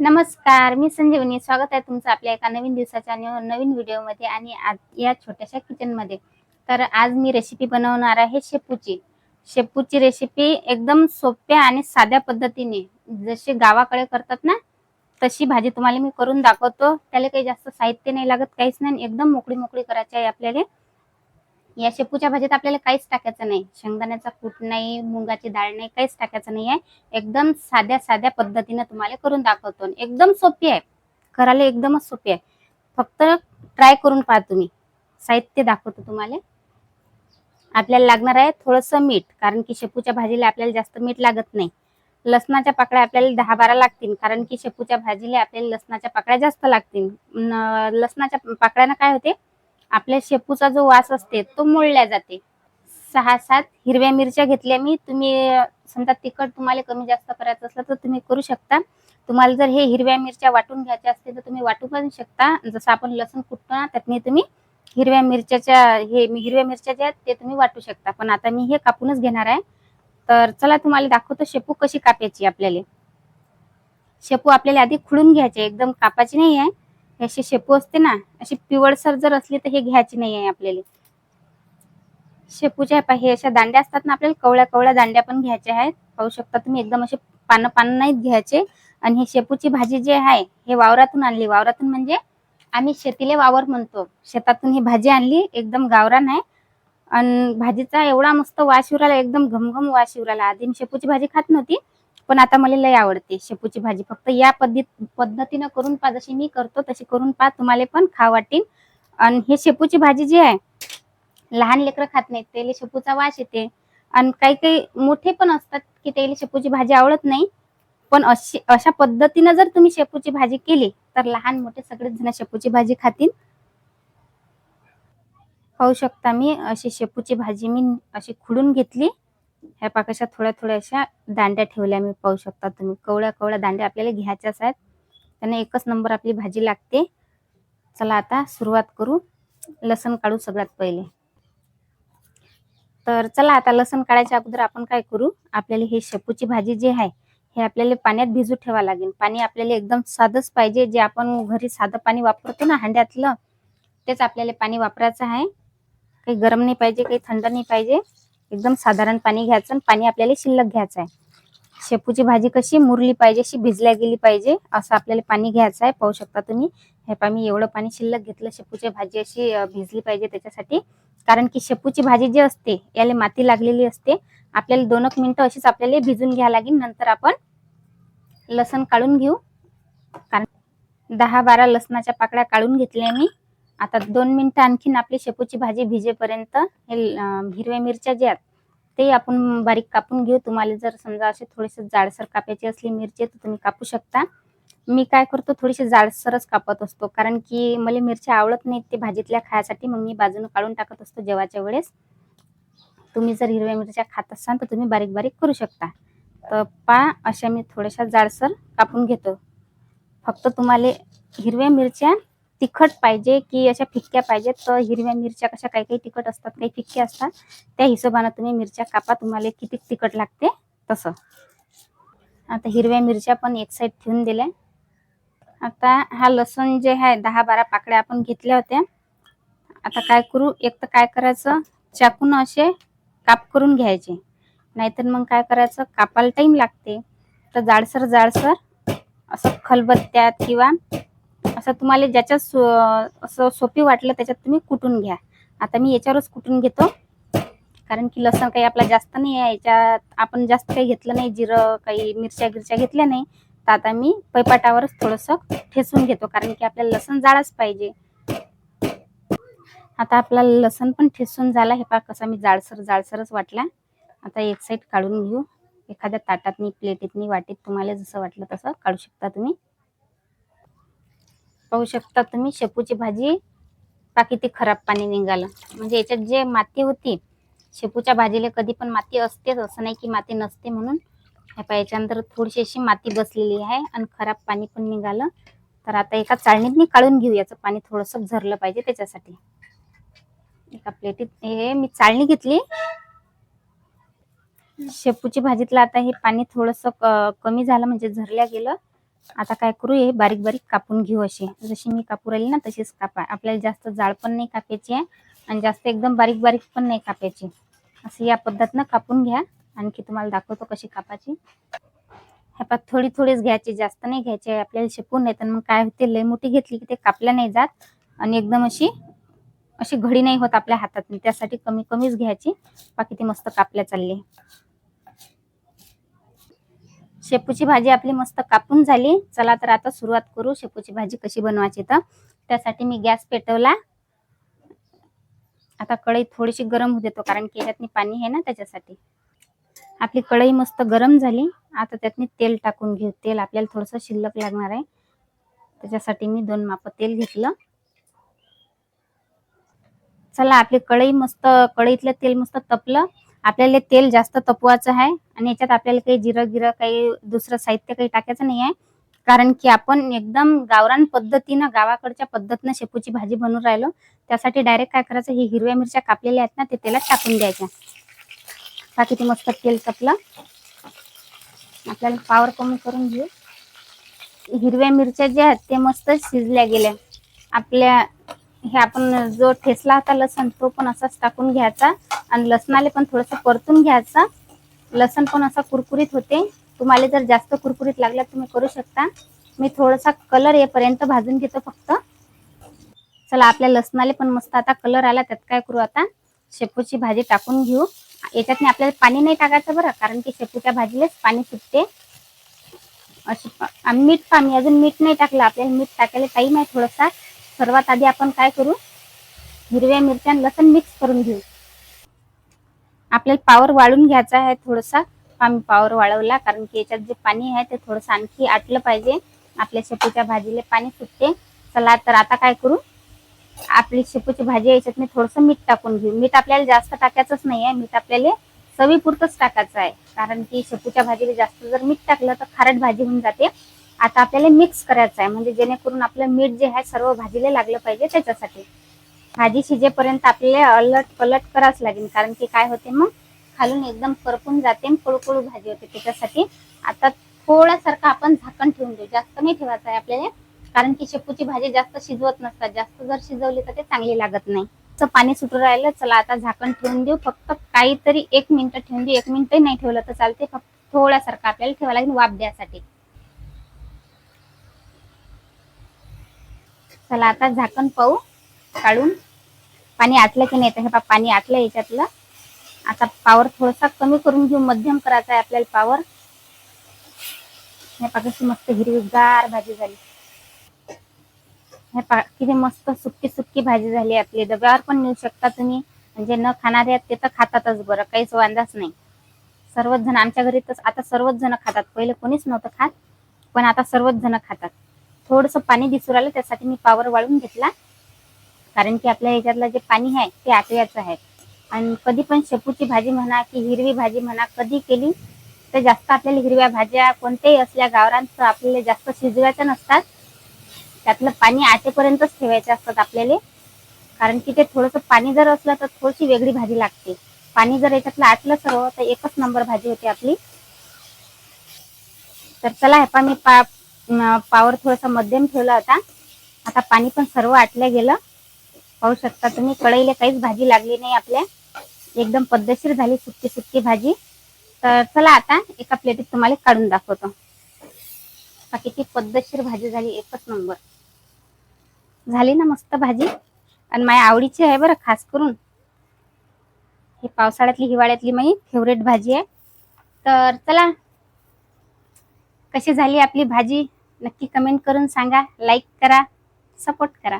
नमस्कार मी संजीवनी. स्वागत आहे तुमचं आपल्या एका नवीन दिवसाच्या नवीन व्हिडिओमध्ये आणि आज या छोट्याशा किचनमध्ये. तर आज मी रेसिपी बनवणार आहे शेपूची. शेपूची रेसिपी एकदम सोप्या आणि साध्या पद्धतीने. जसे गावाकडे करतात ना तशी भाजी तुम्हाला मी करून दाखवतो. त्याला काही जास्त साहित्य नाही लागत काहीच नाही. एकदम मोकळी मोकळी करायची आहे आपल्याला. या शेपूच्या भाजीत आपल्याला काहीच टाकायचं नाही. शेंगदाण्याचा कूट नाही मुगाची डाळ नाही काहीच टाकायचं नाही आहे एकदम साध्या साध्या पद्धतीने तुम्हाला करून दाखवतो. आणि एकदम सोपी आहे. करायला एकदमच सोपी आहे. फक्त ट्राय करून पहा तुम्ही. साहित्य दाखवतो तुम्हाला. आपल्याला लागणार आहे थोडंसं मीठ कारण की शेपूच्या भाजीला आपल्याला जास्त मीठ लागत नाही. लसणाच्या पाकळ्या आपल्याला दहा बारा लागतील कारण की शेपूच्या भाजीला आपल्याला लसणाच्या पाकळ्या जास्त लागतील. लसणाच्या पाकळ्यानं काय होते? आपल्या शेपूचा जो वास असते तो मोडल्या जाते. सहा सात हिरव्या मिरच्या घेतल्या मी तुम्ही समजा तिखट तुम्हाला कमी जास्त करायचं असलं तर तुम्ही करू शकता. तुम्हाला जर हे हिरव्या मिरच्या वाटून घ्यायच्या असतील तर तुम्ही वाटू पण शकता. जसं आपण लसूण कुटतो ना त्यातनी तुम्ही हिरव्या मिरच्याच्या हे हिरव्या मिरच्या ज्या आहेत ते तुम्ही वाटू शकता. पण आता मी हे कापूनच घेणार आहे. तर चला तुम्हाला दाखवतो शेपू कशी कापायची आपल्याला. शेपू आपल्याला आधी खुडून घ्यायचे एकदम कापायची नाही आहे. अशी शेपू असते ना अशी पिवळसर जर असली तर हे घ्यायची नाही आहे आपल्याला. शेपूच्या पा- हे अशा दांड्या असतात ना आपल्याला कवळ्या कवळ्या दांड्या पण घ्यायच्या आहेत. पाहू शकता तुम्ही एकदम असे पानं पानं नाहीत घ्यायचे. आणि हे शेपूची भाजी जी आहे हे वावरातून आणली. वावरातून म्हणजे आम्ही शेतीले वावर म्हणतो. शेतातून ही भाजी आणली एकदम गावरान आहे आणि भाजीचा एवढा मस्त वास येऊ एकदम घमघम वास शिवराला आधी मी शेपूची भाजी खात नव्हती पण आता मला लय आवडते शेपूची भाजी. फक्त या पद्धत पद्धतीनं करून पा जशी मी करतो तशी करून पा तुम्हाला पण खा वाटेल. आणि हे शेपूची भाजी जी आहे लहान लेकरं खात नाहीत त्याला शेपूचा वास येते. आणि काही काही मोठे पण असतात की त्याला शेपूची भाजी आवडत नाही. पण अशी अशा पद्धतीनं जर तुम्ही शेपूची भाजी केली तर लहान मोठे सगळेच जण शेपूची भाजी खातील. पाहू शकता मी अशी शेपूची भाजी मी अशी खुडून घेतली. ह्या पाकशा थोड्या थोड्या अशा दांड्या ठेवल्या मी पाहू शकता तुम्ही. कवळ्या कवळ्या दांड्या आपल्याला घ्यायच्याच आहेत. त्याने एकच नंबर आपली भाजी लागते. चला आता सुरुवात करू. लसण काढू सगळ्यात पहिले. तर चला आता लसण काढायच्या अगोदर आपण काय करू? आपल्याला हे शेपूची भाजी जी आहे हे आपल्याला पाण्यात भिजू ठेवा लागेल. पाणी आपल्याला एकदम साधंच पाहिजे. जे आपण घरी साधं पाणी वापरतो ना हांड्यातलं तेच आपल्याला पाणी वापरायचं आहे. काही गरम नाही पाहिजे काही थंड नाही पाहिजे. एकदम साधारण पाणी घ्यायचं आणि पाणी आपल्याला शिल्लक घ्यायचं आहे. शेपूची भाजी कशी मुरली पाहिजे अशी भिजल्या गेली पाहिजे असं आपल्याला पाणी घ्यायचं आहे. पाहू शकता तुम्ही हे पा मी एवढं पाणी शिल्लक घेतलं शेपूची भाजी अशी भिजली पाहिजे त्याच्यासाठी. कारण की शेपूची भाजी जी असते याला माती लागलेली असते. आपल्याला दोन एक मिनटं अशीच आपल्याला भिजून घ्यावं लागेल. नंतर आपण लसण काढून घेऊ. कारण दहा बारा लसणाच्या पाकळ्या काढून घेतल्या मी. आता दोन मिनिटं आणखीन आपली शेपूची भाजी भिजेपर्यंत हे हिरव्या मिरच्या ज्या आहेत ते आपण बारीक कापून घेऊ. तुम्हाला जर समजा असे थोडेसे जाडसर कापायची असली मिरची तर तुम्ही कापू शकता. मी काय करतो थोडीशी जाडसरच कापत असतो. कारण की मला मिरच्या आवडत नाहीत ते भाजीतल्या खायसाठी मग मी बाजूने काढून टाकत असतो जेवाच्या वेळेस. तुम्ही जर हिरव्या मिरच्या खात असाल तर तुम्ही बारीक बारीक करू शकता. तर पा अशा मी थोड्याशा जाडसर कापून घेतो. फक्त तुम्हाला हिरव्या मिरच्या तिखट पाहिजे की अशा फिक्क्या पाहिजेत. तर हिरव्या मिरच्या कशा काही काही तिखट असतात काही फिक्क्या असतात. त्या हिशोबानं तुम्ही मिरच्या कापा तुम्हाला किती तिखट लागते तसं. आता हिरव्या मिरच्या पण एक साईड ठेवून दिल्या. आता हा लसूण जे आहे दहा बारा पाकळ्या आपण घेतल्या होत्या. आता काय करू? एक तर काय करायचं? चाकून असे काप करून घ्यायचे. नाहीतर मग काय करायचं? कापायला टाईम लागते. तर जाडसर जाडसर असं खलबत्त्यात किंवा असं तुम्हाला ज्याच्यात सो असं सोपी वाटलं त्याच्यात तुम्ही कुटून घ्या. आता मी याच्यावरच कुटून घेतो. कारण की लसण काही आपला जास्त नाही आहे. याच्यात आपण जास्त काही घेतलं नाही. जिरं काही मिरच्या गिरच्या घेतल्या नाही. तर आता मी पैपाटावरच थोडंसं ठेसून घेतो. कारण की आपल्याला लसण जाळच पाहिजे. आता आपला लसण पण ठेसून झाला. हे पा कसा मी जाळसर जाळसरच वाटला. आता एक साईड काढून घेऊ. एखाद्या ताटातनी प्लेटीतनी वाटीत तुम्हाला जसं वाटलं तसं काढू शकता तुम्ही. पाहू शकता तुम्ही शेपूची भाजी. का किती खराब पाणी निघालं. म्हणजे याच्यात जे माती होती शेपूच्या भाजीला कधी पण माती असतेच. असं नाही की माती नसते म्हणून. ह्या पहा याच्यानंतर थोडीशी अशी माती बसलेली आहे आणि खराब पाणी पण निघालं. तर आता एका चाळणीत काढून घेऊ. याचं पाणी थोडंसं झरलं पाहिजे त्याच्यासाठी. एका प्लेटीत हे मी चाळणी घेतली. शेपूची भाजीतलं आता हे पाणी थोडंसं कमी झालं म्हणजे झरल्या गेलं. आता काय करू हे बारीक बारीक कापून घेऊ अशी जशी मी कापू राहिली ना तशीच कापा. आपल्याला जास्त जाळ पण नाही कापायची आहे आणि जास्त एकदम बारीक बारीक पण नाही कापायची. असं या पद्धतीनं कापून घ्या. आणखी तुम्हाला दाखवतो कशी कापायची. ह्या पात थोडी थोडीच घ्यायची जास्त नाही घ्यायची. आपल्याला शिपून नाही तर मग काय होते लय मोठी घेतली की ते कापल्या नाही जात. आणि एकदम अशी अशी घडी नाही होत आपल्या हातात त्यासाठी कमी कमीच घ्यायची. बाकी ती मस्त कापल्या चालली. शेपूची भाजी आपली मस्त कापून झाली. चला तर आता सुरुवात करू शेपूची भाजी कशी बनवायची तर. त्यासाठी मी गॅस पेटवला. आता कढई थोडीशी गरम होऊ देतो कारण की याच्यात पाणी आहे ना त्याच्यासाठी. आपली कढई मस्त गरम झाली. आता त्यातनी तेल टाकून घेऊ. तेल आपल्याला थोडस शिल्लक लागणार आहे. त्याच्यासाठी मी दोन माप तेल घेतलं. चला आपली कढई मस्त कढईतलं तेल मस्त तपलं. आपल्याला तेल जास्त तपवायचं आहे आणि याच्यात आपल्याला काही जिरं गिरं काही दुसरं साहित्य काही टाकायचं नाही आहे. कारण की आपण एकदम गावरान पद्धतीनं गावाकडच्या पद्धतीनं शेपूची भाजी बनवून राहिलो. त्यासाठी डायरेक्ट काय करायचं ही हिरव्या मिरच्या कापलेल्या आहेत ना ते तेलात टाकून द्यायच्या. बाकी ते मस्त तेल तपलं. आपल्याला पावर कमी करून घेऊ. हिरव्या मिरच्या ज्या आहेत ते मस्त शिजल्या गेल्या. आपल्या हे आपण जो ठेसला होता लसण तो पण असाच टाकून घ्यायचा. आणि लसणाला पण थोडस परतून घ्यायचं. लसण पण असा कुरकुरीत होते. तुम्हाला जर जास्त कुरकुरीत लागला तुम्ही करू शकता. मी थोडासा कलर येपर्यंत भाजून घेतो फक्त. चला आपल्या लसणाला पण मस्त आता कलर आला त्यात काय करू आता? शेपूची भाजी टाकून घेऊ. याच्यात आपल्याला पाणी नाही टाकायचं बरं कारण की शेपूच्या भाजीलाच पाणी सुटते. अशी मीठ पाणी अजून मीठ नाही टाकलं. आपल्याला मीठ टाकायला टाईम आहे थोडासा. सर्वात आधी आपण काय करू? हिरव्या मिरच्या लसण मिक्स करून घेऊ. आपल्याला पावर वाळून घ्यायचा आहे थोडासा. आम्ही पावर वाळवला कारण की याच्यात जे पाणी आहे ते थोडंसं आणखी आटलं पाहिजे. आपल्या शेपूच्या भाजीला पाणी सुटते चला तर आता काय करू? आपली शेपूची भाजी याच्यात मी थोडंसं मीठ टाकून घेऊ. मीठ आपल्याला जास्त टाकायचंच नाही आहे. मीठ आपल्याला चवीपुरतंच टाकायचं आहे. कारण की शेपूच्या भाजीला जास्त जर मीठ टाकलं तर खारट भाजी होऊन जाते. आता आपल्याला मिक्स करायचं आहे म्हणजे जेणेकरून आपलं मीठ जे आहे सर्व भाजीला लागलं पाहिजे त्याच्यासाठी. भाजी शिजेपर्यंत आपल्याला अलट पलट करावंच लागेल. कारण की काय होते मग? खालून एकदम करपून जाते कळू भाजी होते त्याच्यासाठी. आता थोड्यासारखं आपण झाकण ठेवून देऊ. जास्त नाही ठेवायचं आहे आपल्याला. कारण की शेपूची भाजी जास्त शिजवत नसतात. जास्त जर शिजवली तर ते चांगली लागत नाही. तर पाणी सुटू राहिलं चला आता झाकण ठेवून देऊ. फक्त काहीतरी एक मिनिट ठेवून देऊ. एक मिनिटही नाही ठेवलं तर चालते. फक्त थोड्यासारखं आपल्याला ठेवायला लागेल वाफ द्यासाठी. चला आता झाकण पाहू काढून. पाणी आटलं की नाही तर हे पाणी आटलं याच्यातलं. आता पावर थोडासा कमी करून घेऊ मध्यम करायचा आहे आपल्याला पावर हे पाकशी मस्त हिरवीगार भाजी झाली. हे पा किती मस्त सुक्की सुक्की भाजी झाली आपली. डब्यावर पण नेऊ शकता तुम्ही. म्हणजे न खाणारे आहेत ते तर खातातच बरं काहीच वांदाच नाही. सर्वच जण आमच्या घरी तर आता सर्वच जण खातात. पहिले कोणीच नव्हतं खात पण आता सर्वच जण खातात. थोडस पाणी दिसू राहिलं त्यासाठी मी पावर वाळून घेतला. कारण की आपल्या ह्याच्यातलं जे पाणी आहे ते आटव्याचं आहे. आणि कधी पण शेपूची भाजी म्हणा की हिरवी भाजी म्हणा कधी केली तर जास्त आपल्याला हिरव्या भाज्या कोणत्याही असल्या गावरांचं आपल्याला जास्त शिजवायच्या नसतात. त्यातलं पाणी आटेपर्यंतच ठेवायचे असतात आपल्याला. कारण की ते थोडंसं पाणी जर असलं तर थोडीशी वेगळी भाजी लागते. पाणी जर याच्यातलं आटलं सर्व तर एकच नंबर भाजी होते आपली. तर चला हे पा मी पा पावर थोडासा मध्यम ठेवला होता. आता पाणी पण सर्व आटलं गेलं. पाहू शकता तुम्ही कढईला काहीच भाजी लागली नाही आपल्या. एकदम पद्धतशीर झाली सुटकी सुटकी भाजी. तर चला आता एका प्लेटीत तुम्हाला काढून दाखवतो. किती पद्धतशीर भाजी झाली एकच नंबर झाली ना मस्त भाजी. आणि माझ्या आवडीची आहे बरं खास करून. हे पावसाळ्यातली हिवाळ्यातली माझी फेवरेट भाजी आहे. तर चला कशी झाली आपली भाजी? नक्की कमेंट करून सांगा लाईक करा सपोर्ट करा.